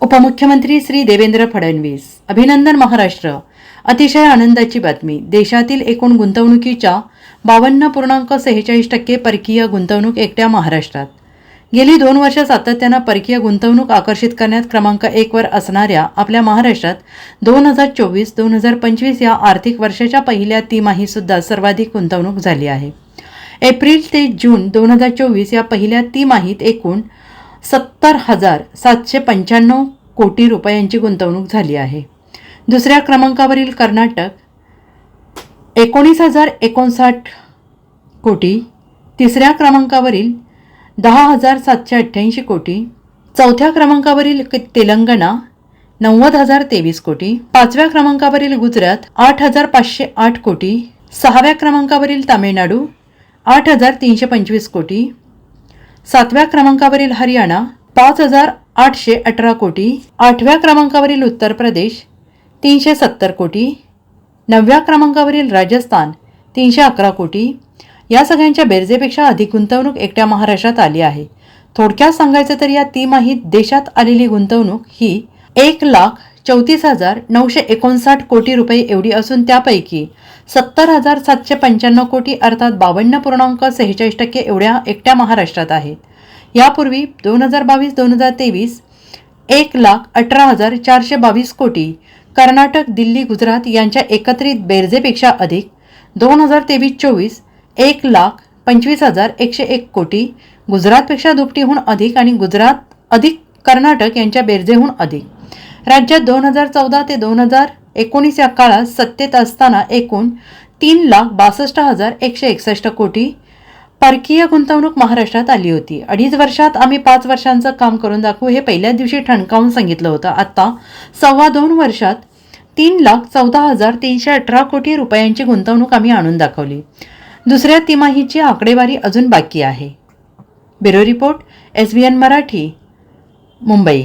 उपमुख्यमंत्री श्री देवेंद्र फडणवीस. अभिनंदन महाराष्ट्र. अतिशय आनंदाची बातमी. देशातील एकूण गुंतवणुकीच्या बावन्न पूर्णांक सेहेचाळीस टक्के परकीय गुंतवणूक एकट्या महाराष्ट्रात. गेली दोन वर्ष सातत्यानं परकीय गुंतवणूक आकर्षित करण्यात क्रमांक एकवर असणाऱ्या आपल्या महाराष्ट्रात दोन हजार चोवीस दोन हजार पंचवीस या आर्थिक वर्षाच्या पहिल्या तिमाहीसुद्धा सर्वाधिक गुंतवणूक झाली आहे. एप्रिल ते जून दोन हजार चोवीस या पहिल्या तिमाहीत एकूण सत्तर हजार सातशे पंच्याण्णव कोटी रुपयांची गुंतवणूक झाली आहे. दुसऱ्या क्रमांकावरील कर्नाटक एकोणीस हजार एकोणसाठ कोटी. तिसऱ्या क्रमांकावरील दहा हजार सातशे अठ्ठ्याऐंशी कोटी. चौथ्या क्रमांकावरील क- तेलंगणा नव्वद हजार तेवीस कोटी. पाचव्या क्रमांकावरील गुजरात आठ हजार पाचशे आठ कोटी. सहाव्या क्रमांकावरील तामिळनाडू आठ हजार तीनशे पंचवीस कोटी. सातव्या क्रमांकावरील हरियाणा पाच हजार आठशे अठरा कोटी. आठव्या क्रमांकावरील उत्तर प्रदेश तीनशे सत्तर कोटी. नवव्या क्रमांकावरील राजस्थान तीनशे अकरा कोटी. या सगळ्यांच्या बेरजेपेक्षा अधिक गुंतवणूक एकट्या महाराष्ट्रात आली आहे. थोडक्यात सांगायचं तर या तिमाहीत देशात आलेली गुंतवणूक ही एक लाख चौतीस हजार नऊशे एकोणसाठ कोटी रुपये एवढी असून त्यापैकी सत्तर हजार सातशे पंच्याण्णव कोटी अर्थात बावन्न पूर्णांक सेहेचाळीस टक्के एवढ्या एकट्या महाराष्ट्रात आहेत. यापूर्वी दोन हजार बावीस दोन हजार तेवीस एक लाख अठरा हजार चारशे बावीस कोटी कर्नाटक दिल्ली गुजरात यांच्या एकत्रित बेरजेपेक्षा अधिक दोन हजार तेवीस चोवीस एक लाख पंचवीस हजार एकशे एक कोटी गुजरातपेक्षा दुपटीहून अधिक आणि गुजरात अधिक कर्नाटक यांच्या बेरजेहून अधिक. राज्यात दोन हजार चौदा ते दोन हजार एकोणीस या काळात सत्तेत असताना एकूण तीन लाख बासष्ट हजार एकशे एकसष्ट कोटी परकीय गुंतवणूक महाराष्ट्रात आली होती. अडीच वर्षात आम्ही पाच वर्षांचं काम करून दाखवू हे पहिल्याच दिवशी ठणकावून सांगितलं होतं. आत्ता सव्वा दोन वर्षात तीन लाख चौदा हजार तीनशे अठरा कोटी रुपयांची गुंतवणूक आम्ही आणून दाखवली. दुसऱ्या तिमाहीची आकडेवारी अजून बाकी आहे. Bureau report S B N Marathi Mumbai.